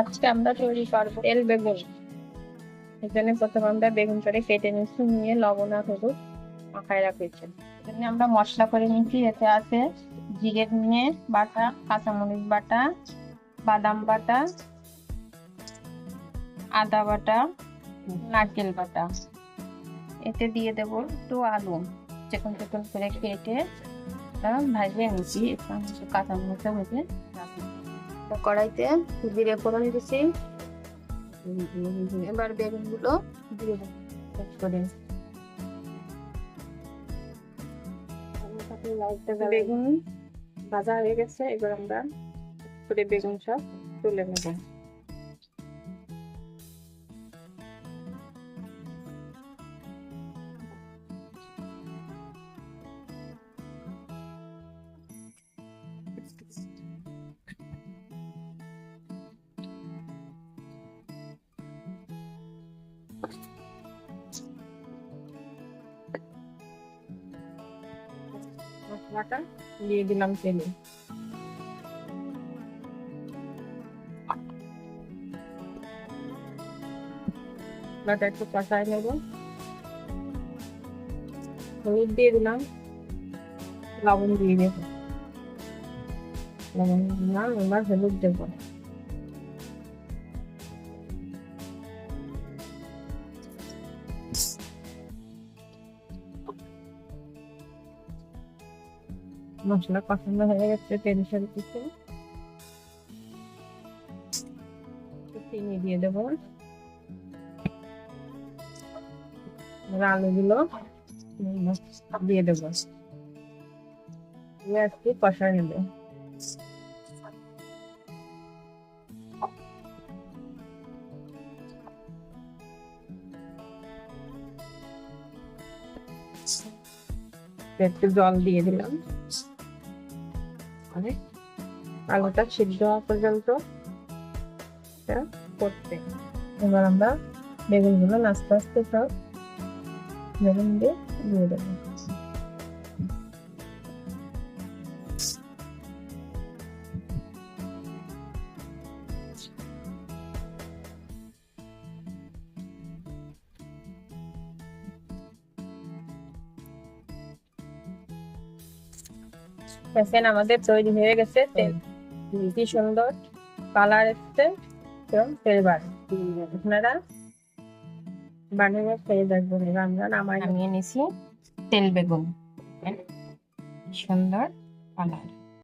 আজকে আমরা তৈরি করব তেল, বেগুন। এখানে প্রথমে আমরা বেগুনটাকে কেটে নিচ্ছি নিয়ে লবণ আর হলুদ মাখায় রাখেছি। এখানে আমরা মশলা করে নিচ্ছি এতে আছে জিরে নিয়ে বাটা, কাঁচামরিচ বাটা, বাদাম বাটা, আদা বাটা, নারকেল বাটা। এতে দিয়ে দেবো একটু আলু। চিকন চিকন করে কেটে ভাজিয়ে নিচ্ছি কাঁচা মরিচা ভেজে রাখি তো কড়াইতে জিরে ফোড়ন দিছি। এবার বেগুনগুলো দিয়ে করে। বেগুন ভাজা হয়ে গেছে এবার আমরা করে বেগুন সব তুলে নেব। মশলাটা দিয়ে দিলাম তেলে। মশলাটা একটু কষায় নেব। হলুদ দিয়ে দিলাম, লবণ দিয়ে দেব। লবণ দিলাম, এবার হলুদ দেবো। মশলা পছন্দ হয়ে গেছে তেল দিচ্ছে চিনি দিয়ে দেবো। আলুগুলো দিয়ে দেবো। কষা নেবে। একটু জল দিয়ে দিলাম। মানে আলুটা সিদ্ধ হওয়া পর্যন্ত। করতে এবার আমরা বেগুনগুলো আস্তে আস্তে সব বেগুন দিয়ে দিয়ে দেবো। দেখেন আমাদের তৈরি হয়ে গেছে তেল কি সুন্দর কালার এসছে এবং ফ্লেভার আপনারা বানিয়ে খেয়ে দেখবেন এবার আমরা নামাই। নামিয়ে নিছি তেল বেগুন। সুন্দর কালার।